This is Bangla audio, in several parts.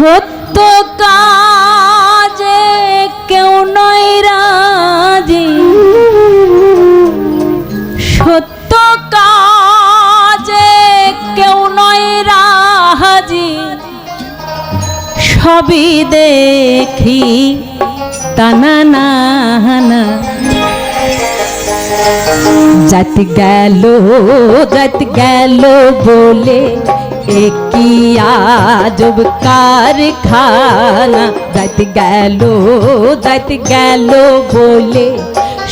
সত্য কাজে কেউ নয় রাজি। সত্য কাজে কেউ নয় রাজি। সবই দেখি টানা না না যাত গেল যাত গেল বলে একই আজব কারখানা যাত গেল যাত গেল বলে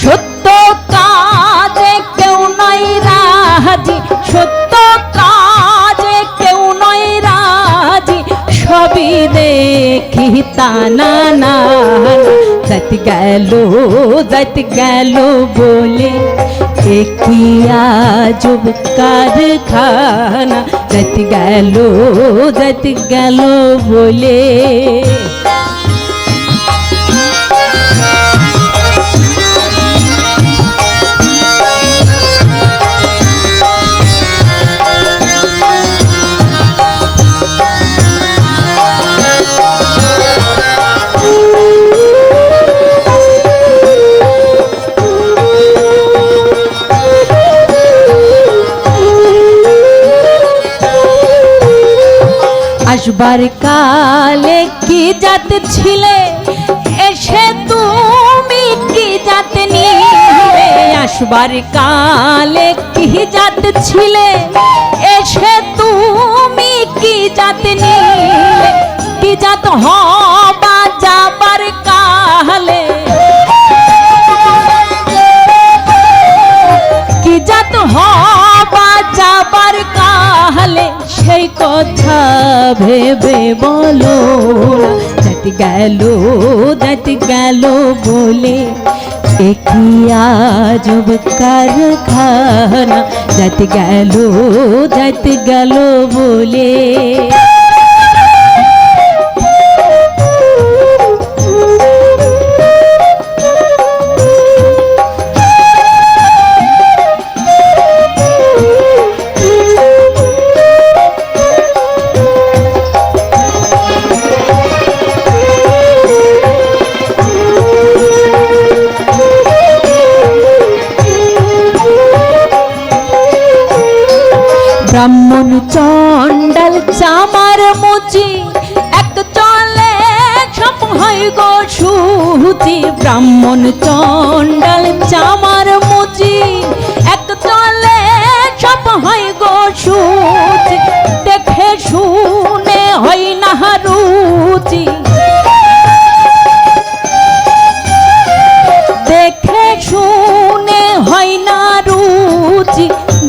সত্য কাজে কেউ নয় রাজি সত্য কাজে কেউ নয় রাজি সবই দেখি তানা না যাত গেল যাত গেল বলে একই আজব কারখানা যাত গেল যাত গেল বলে আসবার কালে কি জাত ছিলে? এসে তুমি কি জাত নিয়ে আসবার কালে কি জাত ছিলে? এসে তুমি কি জাত নিয়ে কি জাত হবা ভেবে বলো দাঁত গেল দাঁত গেল বলে। একই আজব কারখানা দাঁত গেল দাঁত গেল বলে। ব্রাহ্মণ চন্ডাল চামার মুচি? এক চলে সব হয় গো সুচি ব্রাহ্মণ চন্ডাল চামার মুচি।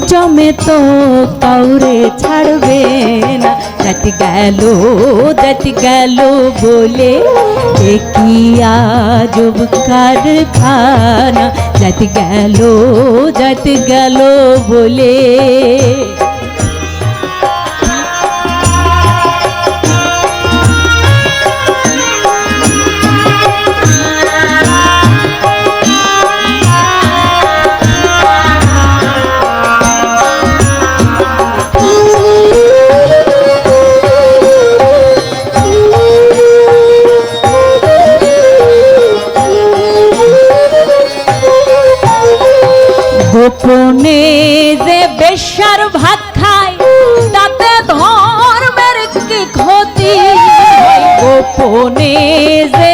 জমে তো কাউরে ছাড়বে না। যাত গেল যাত গেল বলে একই আজব কারখানা যাত গেল যাত গেল বলে গোপনে যে বেশার ভাত খায় তাতে ধর্মের কি ক্ষতি? গোপনে যে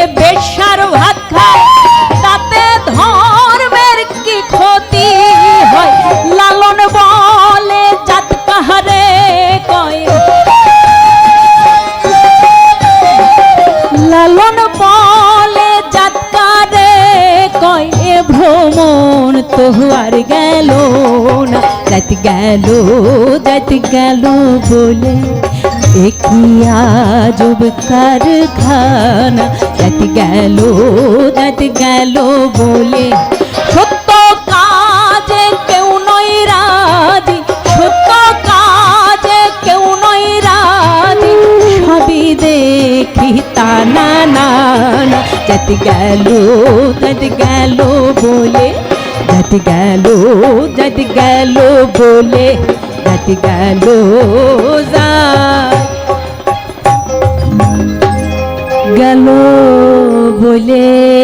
ভ্রমণ আর গেল না যাত গেল যাত গেল বলে। একই আজব কারখানা যাত গেল যাত গেল বলে। সত্য কাজে কেউ নয় রাজি, সত্য কাজে কেউ নয় রাজি। সবই দেখি তা না না না। গেল যাত গেল বলে। যাত গেল যাত গেল বলে যাত গেল যা গেল বলে।